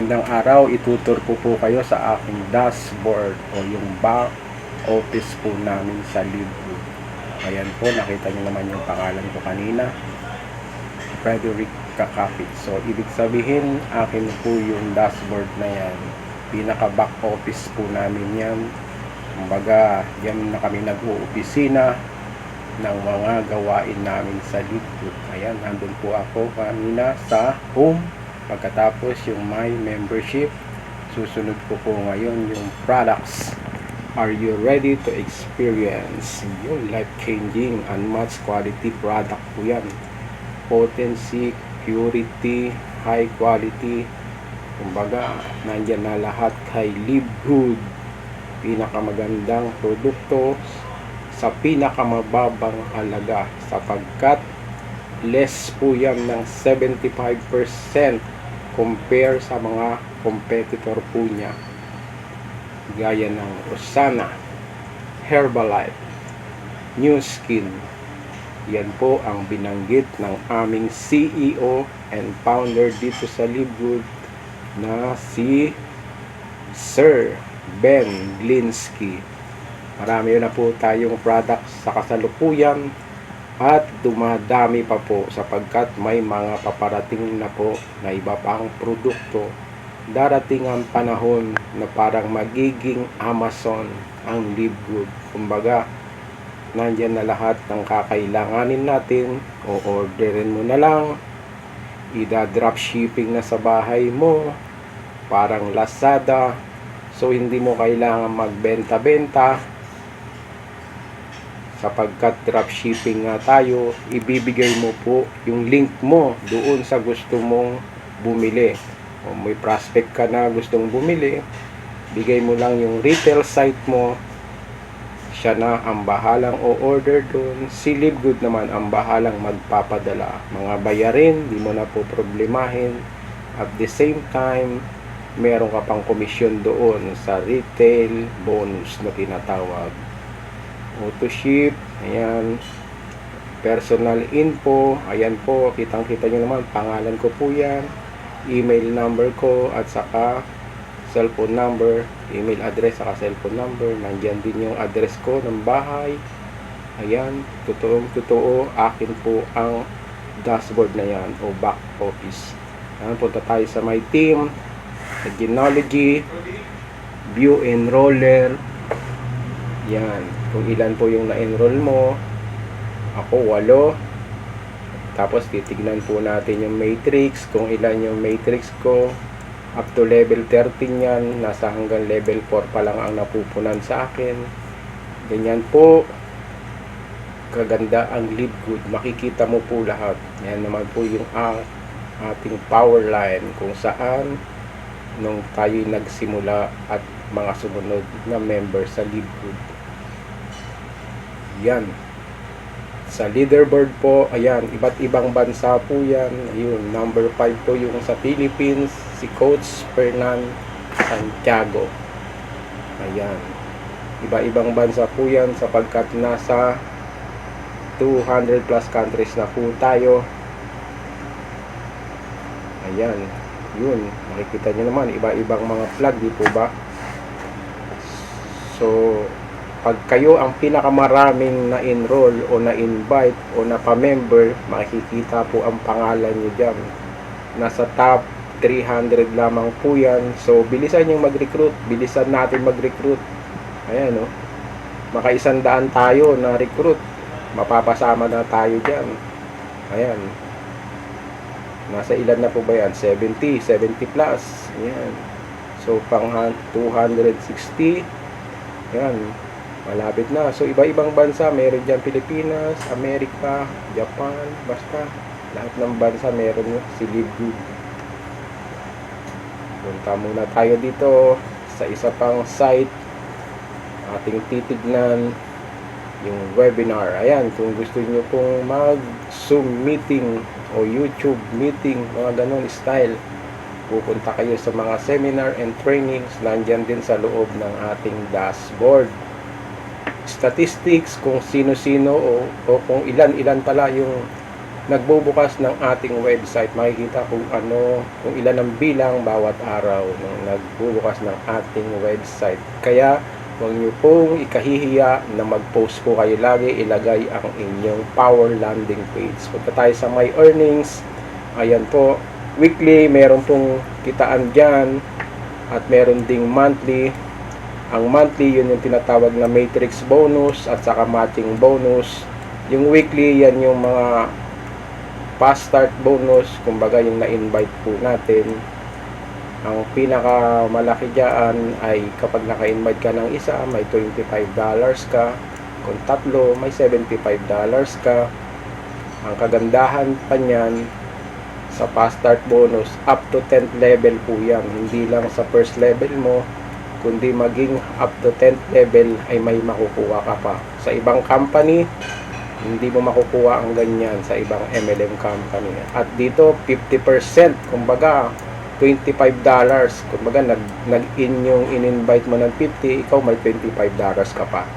Magandang araw, itutur ko po kayo sa aking dashboard o yung back office po namin sa Libro. Ayan po, nakita niyo naman yung pangalan ko kanina. Frederick Kakapit. So, ibig sabihin, akin po yung dashboard na yan. Pinaka back office po namin yan. Kumbaga, yan na kami nag-uopisina ng mga gawain namin sa Libro. Ayan, nandun po ako kanina sa home Pagkatapos yung my membership, susunod ko po ngayon yung products. Are you ready to experience yung life-changing unmatched quality product po yan? Potency, purity, high quality. Kumbaga, nandyan na lahat kay Live. Pinakamagandang produkto sa pinakamababang halaga sapagkat less po yan ng 75% compare sa mga competitor po niya gaya ng Rosana, Herbalife, New Skin. Yan po ang binanggit ng aming CEO and founder dito sa Libwood na si Sir Ben Glinsky. Marami na po tayong products sa kasalukuyan at dumadami pa po sapagkat may mga paparating na po na iba pang produkto. Darating ang panahon na parang magiging Amazon ang Libgood kumbaga nandyan na lahat ng kakailanganin natin. O orderin mo na lang. Ida drop shipping na sa bahay mo. Parang Lazada. So hindi mo kailangan magbenta-benta sapagkat dropshipping nga tayo, ibibigay mo po yung link mo doon sa gusto mong bumili. O may prospect ka na gustong bumili, bigay mo lang yung retail site mo, siya na ang bahalang o-order doon. Si Livegood naman ang bahalang magpapadala. Mga bayarin, di mo na po problemahin. At the same time, meron ka pang komisyon doon sa retail bonus na tinatawag auto ship ayan. Personal info ayan po kitang kita nyo naman pangalan ko po yan email number ko at saka cellphone number email address saka cellphone number nandyan din yung address ko ng bahay. Ayan totoong totoo akin po ang dashboard na yan o back office. Ayan punta tayo sa my team technology view enroller. Yan kung ilan po yung na-enroll mo ako walo. Tapos titignan po natin yung matrix kung ilan yung matrix ko. Up to level 13 yan nasa hanggang level 4 pa lang ang napupunan sa akin. Ganyan po. Kaganda ang live good makikita mo po lahat. Yan naman po yung ating power line kung saan nung tayo nagsimula at mga sumunod na member sa live good yan. Sa leaderboard po, ayan, iba't ibang bansa po yan. Ayun, number 5 po yung sa Philippines, si Coach Fernan Santiago. Ayan. Iba-ibang bansa po yan sapagkat nasa 200 plus countries na po tayo. Ayan. Yun. Makikita nyo naman, iba-ibang mga flag, di po ba? So, pag kayo ang pinakamaraming na-enroll o na-invite o na-pa-member, makikita po ang pangalan nyo dyan. Nasa top 300 lamang po yan. So, bilisan yung mag-recruit. Bilisan natin mag-recruit. Ayan, no? Makaisandaan tayo na recruit. Mapapasama na tayo dyan. Ayan. Nasa ilan na po ba yan? 70, 70 plus. Ayan. So, pang 260. Ayan malapit na. So, iba-ibang bansa, meron dyan Pilipinas, Amerika, Japan, basta lahat ng bansa meron si Libgood. Punta muna tayo dito sa isa pang site ating titignan yung webinar. Ayan, kung gusto niyo pong mag-Zoom meeting o YouTube meeting, mga ganun style, pupunta kayo sa mga seminar and trainings, nandyan din sa loob ng ating dashboard statistics kung sino-sino o, o kung ilan-ilan pala yung nagbubukas ng ating website, makikita kung ano, kung ilan ang bilang bawat araw ng nagbubukas ng ating website. Kaya, huwag niyo pong ikahihiya na mag-post po kayo lagi, ilagay ang inyong power landing page. Punta tayo sa my earnings, ayan po, weekly, meron pong kitaan dyan, at meron ding monthly. Ang monthly, yun yung tinatawag na matrix bonus at saka matching bonus. Yung weekly, yan yung mga fast start bonus, kumbaga yung na-invite po natin. Ang pinaka malaki diyan ay kapag naka-invite ka ng isa, may $25 ka. Kung tatlo, may $75 ka. Ang kagandahan pa niyan, sa fast start bonus, up to 10th level po yan. Hindi lang sa first level mo, kundi maging up to 10th level ay may makukuha ka pa. Sa ibang company, hindi mo makukuha ang ganyan sa ibang MLM company. At dito, 50%, kumbaga, $25. Kumbaga, nag, nag-in yung in-invite mo ng 50, ikaw may $25 ka pa.